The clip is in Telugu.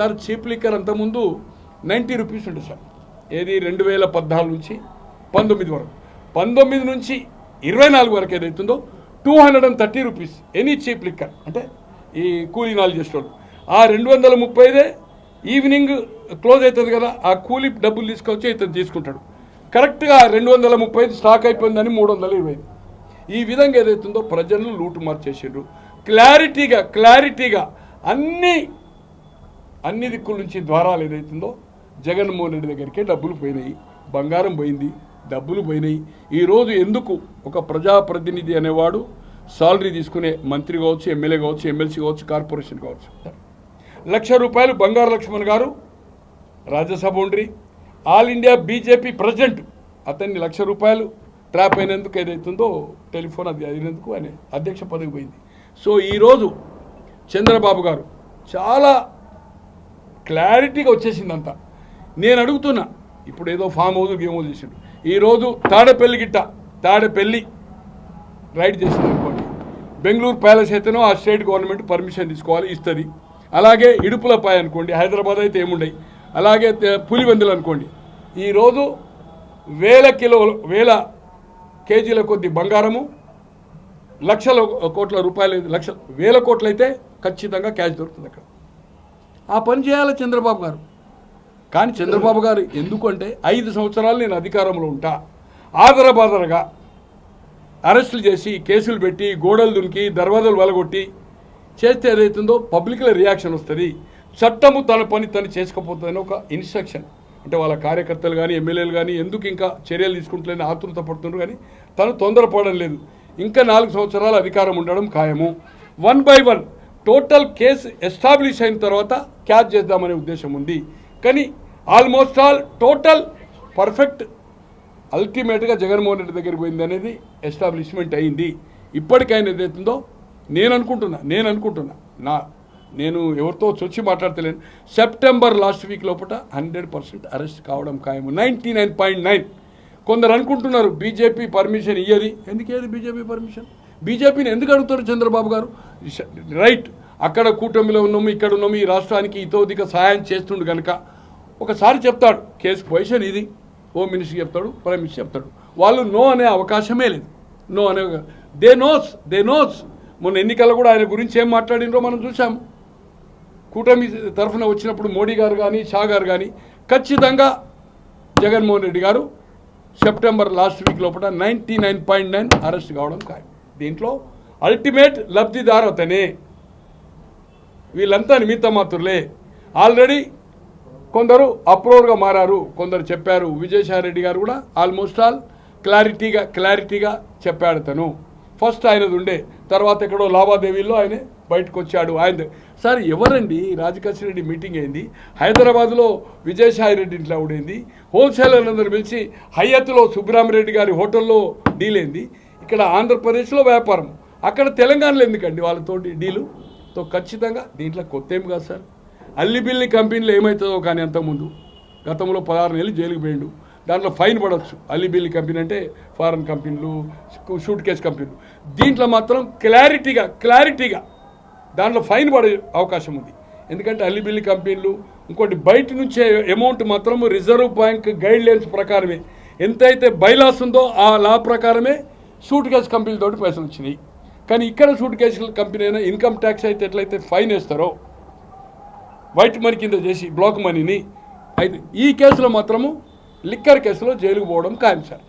సార్ చీప్ లిక్కర్ అంతకుముందు నైంటీ రూపీస్ ఉంటుంది సార్. ఏది రెండు వేల పద్నాలుగు నుంచి పంతొమ్మిది వరకు. పంతొమ్మిది నుంచి ఇరవై నాలుగు వరకు ఏదైతుందో two hundred and thirty rupees any cheap liquor అంటే ఈ కూలీ నాలుగు చేసేవాళ్ళు ఆ రెండు వందల ముప్పైదే ఈవినింగ్ క్లోజ్ అవుతుంది కదా ఆ కూలీ డబ్బులు తీసుకొచ్చి ఇతను తీసుకుంటాడు. కరెక్ట్గా రెండు వందల ముప్పై స్టాక్ అయిపోయిందని మూడు వందల ఇరవై ఈ విధంగా ఏదైతుందో ప్రజలను లూటు మార్చేసిండ్రు క్లారిటీగా క్లారిటీగా అన్నీ అన్ని దిక్కుల నుంచి ద్వారాలు ఏదైతుందో జగన్మోహన్ రెడ్డి దగ్గరికే డబ్బులు పోయినాయి. బంగారం పోయింది డబ్బులు పోయినాయి. ఈరోజు ఎందుకు ఒక ప్రజాప్రతినిధి అనేవాడు సాలరీ తీసుకునే మంత్రి కావచ్చు ఎమ్మెల్యే కావచ్చు ఎమ్మెల్సీ కావచ్చు కార్పొరేషన్ కావచ్చు. లక్ష రూపాయలు బంగారు లక్ష్మణ్ గారు రాజ్యసభ ఉండ్రి ఆల్ ఇండియా బీజేపీ ప్రెసిడెంట్ అతన్ని లక్ష రూపాయలు ట్రాప్ అయినందుకు ఏదైతుందో టెలిఫోన్ అది అయినందుకు ఆయన అధ్యక్ష పదవి పోయింది. సో ఈరోజు చంద్రబాబు గారు చాలా క్లారిటీగా వచ్చేసింది అంతా నేను అడుగుతున్నా ఇప్పుడు ఏదో ఫామ్ హౌస్ గేమ్ హౌస్ చేసిండు. ఈరోజు తాడేపల్లి గిట్ట తాడపల్లి రైడ్ చేసింది అనుకోండి. బెంగళూరు ప్యాలెస్ అయితేనో ఆ స్టేట్ గవర్నమెంట్ పర్మిషన్ తీసుకోవాలి ఇస్తుంది. అలాగే ఇడుపులపాయ అనుకోండి హైదరాబాద్ అయితే ఏముండయి. అలాగే పులివెందులు అనుకోండి. ఈరోజు వేల కిలోలు వేల కేజీల కొద్ది బంగారము లక్షల కోట్ల రూపాయలు లక్ష వేల కోట్లు అయితే ఖచ్చితంగా క్యాష్ దొరుకుతుంది అక్కడ. ఆ పని చేయాలి చంద్రబాబు గారు. కానీ చంద్రబాబు గారు ఎందుకంటే ఐదు సంవత్సరాలు నేను అధికారంలో ఉంటా. ఆదరబాదరగా అరెస్టులు చేసి కేసులు పెట్టి గోడలు దునికి దర్వాజలు వలగొట్టి చేస్తే ఏదైతుందో పబ్లిక్లో రియాక్షన్ వస్తుంది. చట్టము తన పని తను చేసుకోపోతుందని ఒక ఇన్స్ట్రక్షన్. అంటే వాళ్ళ కార్యకర్తలు కానీ ఎమ్మెల్యేలు కానీ ఎందుకు ఇంకా చర్యలు తీసుకుంటలేని ఆతృత పడుతున్నారు కానీ తను తొందరపడడం లేదు. ఇంకా నాలుగు సంవత్సరాలు అధికారం ఉండడం ఖాయము. One by one total case establish అయిన తర్వాత క్యాచ్ చేద్దామనే ఉద్దేశం ఉంది. కానీ ఆల్మోస్ట్ ఆల్ టోటల్ పర్ఫెక్ట్ అల్టిమేట్గా జగన్మోహన్ రెడ్డి దగ్గరికి పోయింది అనేది ఎస్టాబ్లిష్మెంట్ అయింది. ఇప్పటికైనా ఏదైతుందో నేను అనుకుంటున్నా నేను అనుకుంటున్నా. నా నేను ఎవరితో చొచ్చి మాట్లాడతలేను. సెప్టెంబర్ లాస్ట్ వీక్ లోపల హండ్రెడ్ పర్సెంట్ అరెస్ట్ కావడం ఖాయం నైంటీ నైన్ పాయింట్ నైన్. కొందరు అనుకుంటున్నారు బీజేపీ పర్మిషన్ ఇయ్యది. ఎందుకు ఏది బీజేపీ పర్మిషన్? బీజేపీని ఎందుకు అడుగుతారు చంద్రబాబు గారు? రైట్. అక్కడ కూటమిలో ఉన్నాము ఇక్కడ ఉన్నాము ఈ రాష్ట్రానికి ఇతోధిక సహాయం చేస్తుండు కనుక ఒకసారి చెప్తాడు కేసు పొజిషన్ ఇది. హోమ్ మినిస్టర్ చెప్తాడు ప్రైమ్ మినిస్టర్ చెప్తాడు. వాళ్ళు నో అనే అవకాశమే లేదు. నో అనే దే నోస్ దే నోస్. మొన్న ఎన్నికల్లో కూడా ఆయన గురించి ఏం మాట్లాడినో మనం చూసాం కూటమి తరఫున వచ్చినప్పుడు మోడీ గారు కానీ షా గారు కానీ ఖచ్చితంగా జగన్మోహన్ రెడ్డి గారు సెప్టెంబర్ లాస్ట్ వీక్ లోపల ninety nine point nine arrest కావడం ఖాయం. దీంట్లో అల్టిమేట్ లబ్ధిదారతనే వీళ్ళంతా నిమిత్త మాత్రులే ఆల్రెడీ కొందరు అప్రూవర్గా మారారు. కొందరు చెప్పారు. విజయసాయి రెడ్డి గారు కూడా ఆల్మోస్ట్ ఆల్ క్లారిటీగా క్లారిటీగా చెప్పాడు తను ఫస్ట్ ఆయనది ఉండే. తర్వాత ఎక్కడో లావాదేవీల్లో ఆయన బయటకు వచ్చాడు ఆయన సార్ ఎవరండి? రాజకేశ్వర రెడ్డి మీటింగ్ అయింది. హైదరాబాద్లో విజయసాయి రెడ్డి ఇంట్లో ఉండేది. హోల్సేలర్లందరూ పిలిచి హయ్యత్లో సుబ్బరామరెడ్డి గారి హోటల్లో డీల్ అయింది. ఇక్కడ ఆంధ్రప్రదేశ్లో వ్యాపారం. అక్కడ తెలంగాణలో ఎందుకండి వాళ్ళతోటి డీలు? తో ఖచ్చితంగా దీంట్లో కొత్త ఏం కాదు సార్ అల్లిబిల్లి కంపెనీలో ఏమవుతుందో కానీ అంతకుముందు గతంలో పదహారు నెలలు జైలుకు పోయిండు. దాంట్లో ఫైన్ పడవచ్చు అల్లిబిల్లి కంపెనీ అంటే ఫారెన్ కంపెనీలు షూట్ కేస్ కంపెనీలు. దీంట్లో మాత్రం క్లారిటీగా క్లారిటీగా దాంట్లో ఫైన్ పడే అవకాశం ఉంది. ఎందుకంటే అల్లిబిల్లి కంపెనీలు ఇంకోటి బయట నుంచే అమౌంట్ మాత్రం రిజర్వ్ బ్యాంక్ గైడ్ లైన్స్ ప్రకారమే. ఎంతైతే బైలాస్ ఉందో ఆ లా ప్రకారమే సూట్ కేసు కంపెనీలతోటి పైసలు వచ్చినాయి. కానీ ఇక్కడ సూట్ కేసుల కంపెనీ అయినా ఇన్కమ్ ట్యాక్స్ అయితే ఎట్లయితే ఫైన్ వేస్తారో వైట్ మనీ కింద చేసి బ్లాక్ మనీని అయితే ఈ కేసులో మాత్రము లిక్కర్ కేసులో జైలుకు పోవడం ఖాయం సార్.